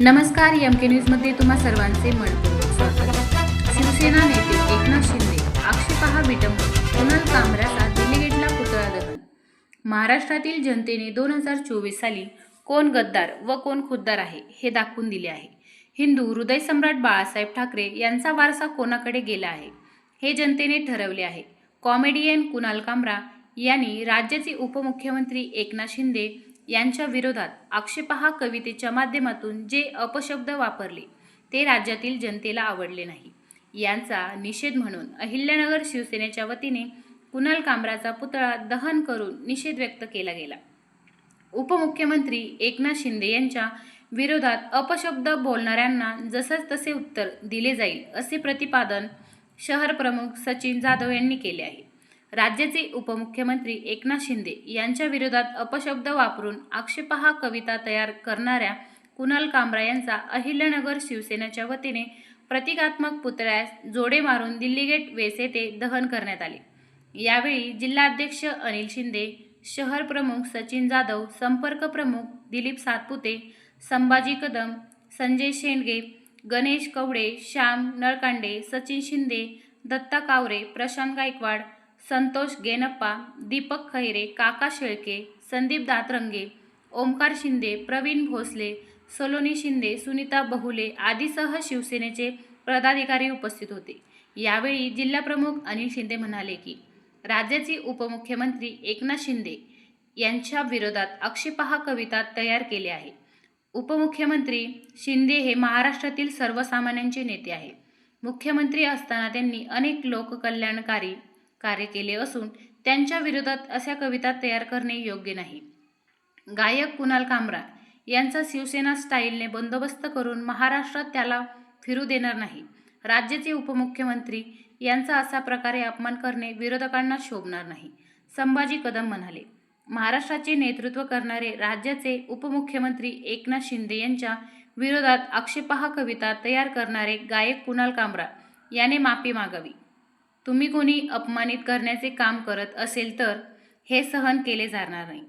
नमस्कार एम के न्यूजमध्ये तुम्हा सर्वांचे मनपूर्वक स्वागत. शिवसेना नेते एकनाथ शिंदे आक्षेपहा विटंब कुणाल कामराचा दिल्ली पुतळा दहन. महाराष्ट्रातील जनतेने दोन हजार चोवीस साली कोण गद्दार व कोण खुद्दार आहे हे दाखवून दिले आहे. हिंदू हृदयसम्राट बाळासाहेब ठाकरे यांचा वारसा कोणाकडे गेला आहे हे जनतेने ठरवले आहे. कॉमेडियन कुणाल कामरा यांनी राज्याचे उपमुख्यमंत्री एकनाथ शिंदे यांच्या विरोधात आक्षेपहा कवितेच्या माध्यमातून जे अपशब्द वापरले ते राज्यातील जनतेला आवडले नाही. यांचा निषेध म्हणून अहिल्यानगर शिवसेनेच्या वतीने कुणाल कांबराचा पुतळा दहन करून निषेध व्यक्त केला गेला. उपमुख्यमंत्री एकनाथ शिंदे यांच्या विरोधात अपशब्द बोलणाऱ्यांना जसंच तसे उत्तर दिले जाईल असे प्रतिपादन शहर प्रमुख सचिन जाधव यांनी केले आहे. राज्याचे उपमुख्यमंत्री एकनाथ शिंदे यांच्या विरोधात अपशब्द वापरून आक्षेपहा कविता तयार करणाऱ्या कुणाल कामरा यांचा अहिल्यानगर शिवसेनेच्या वतीने प्रतिकात्मक पुतळ्यास जोडे मारून दिल्ली गेट वेस येथे दहन करण्यात आले. यावेळी जिल्हाध्यक्ष अनिल शिंदे शहर प्रमुख सचिन जाधव संपर्क प्रमुख दिलीप सातपुते संभाजी कदम संजय शेंडगे गणेश कवडे श्याम नळकांडे सचिन शिंदे दत्ता कावरे प्रशांत गायकवाड संतोष गेनप्पा दीपक खैरे काका शेळके संदीप दातरंगे ओमकार शिंदे प्रवीण भोसले सलोनी शिंदे सुनीता बहुले आदीसह शिवसेनेचे पदाधिकारी उपस्थित होते. यावेळी जिल्हाप्रमुख अनिल शिंदे म्हणाले की राज्याचे उपमुख्यमंत्री एकनाथ शिंदे यांच्या विरोधात आक्षेपहा कविता तयार केले आहे उपमुख्यमंत्री शिंदे हे महाराष्ट्रातील सर्वसामान्यांचे नेते आहे मुख्यमंत्री असताना त्यांनी अनेक लोककल्याणकारी कार्य केले असून त्यांच्या विरोधात अशा कविता तयार करणे योग्य नाही. गायक कुणाल कामरा यांचा शिवसेना स्टाईलने बंदोबस्त करून महाराष्ट्रात त्याला फिरू देणार नाही. राज्याचे उपमुख्यमंत्री यांचा असा प्रकारे अपमान करणे विरोधकांना शोभणार नाही. संभाजी कदम म्हणाले महाराष्ट्राचे नेतृत्व करणारे राज्याचे उपमुख्यमंत्री एकनाथ शिंदे यांच्या विरोधात आक्षेपहा कविता तयार करणारे गायक कुणाल कामरा याने माफी मागावी. तुम्ही कोणी अपमानित करण्याचे काम करत असेल तर हे सहन केले जाणार नाही.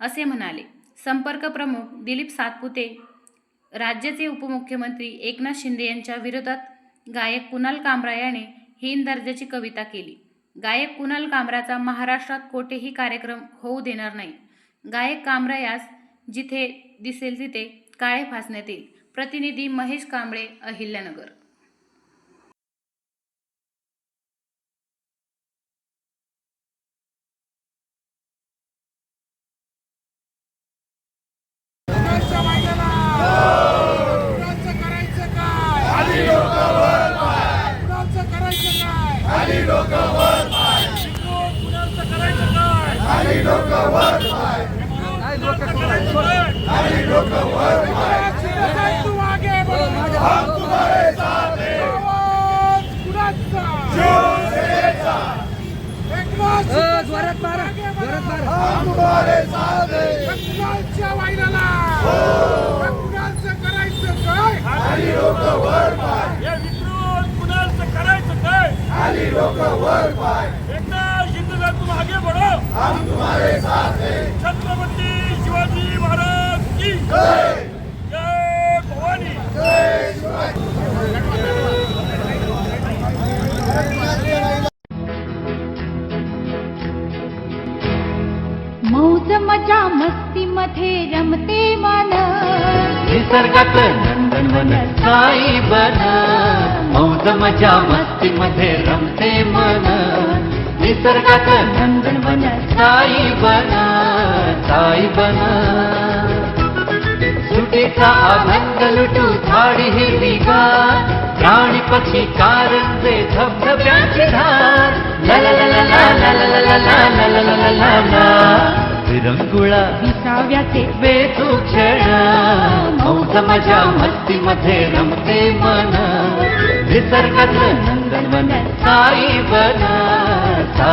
असे म्हणाले. संपर्क प्रमुख दिलीप सातपुते राज्याचे उपमुख्यमंत्री एकनाथ शिंदे यांच्या विरोधात गायक कुणाल कामरा याने हीन दर्जाची कविता केली. गायक कुणाल कामराचा महाराष्ट्रात कोठेही कार्यक्रम होऊ देणार नाही. गायक कामरा यास जिथे दिसेल तिथे काळे फासण्यात येईल. प्रतिनिधी महेश कांबळे अहिल्यानगर. डोकं वर पाय आणि डोकं वर पाय हम तुम्हारे साथ है शिवसेनेचा हम तुम्हारे साथ है आणि डोकं वर पाय करायचं काय आणि डोकं वर पाय एकदा शिंदे साहेब तुम्ही आगे बढा छत्रपती शिवाजी महाराज की जय! भवानी! मौज मजा मस्ती मध्ये रमते मन. निसर्गात नंदनवन साई बन. मौज मजा मस्ती मध्ये रमते मन. निसर्गात नंदनवन साई बन साई बन सुटेचा आनंद लुटू झाडी हिरवीगार प्राणी पक्षी कारंजे धबधब्याची धार ला ला ला ला ला ला ला ला ला ला ला ला ला ला ला विरंगुळा विसाव्याचे बेतू क्षण मौज मजा मस्ती मध्ये रमते मन निसर्गात साई बन साई बन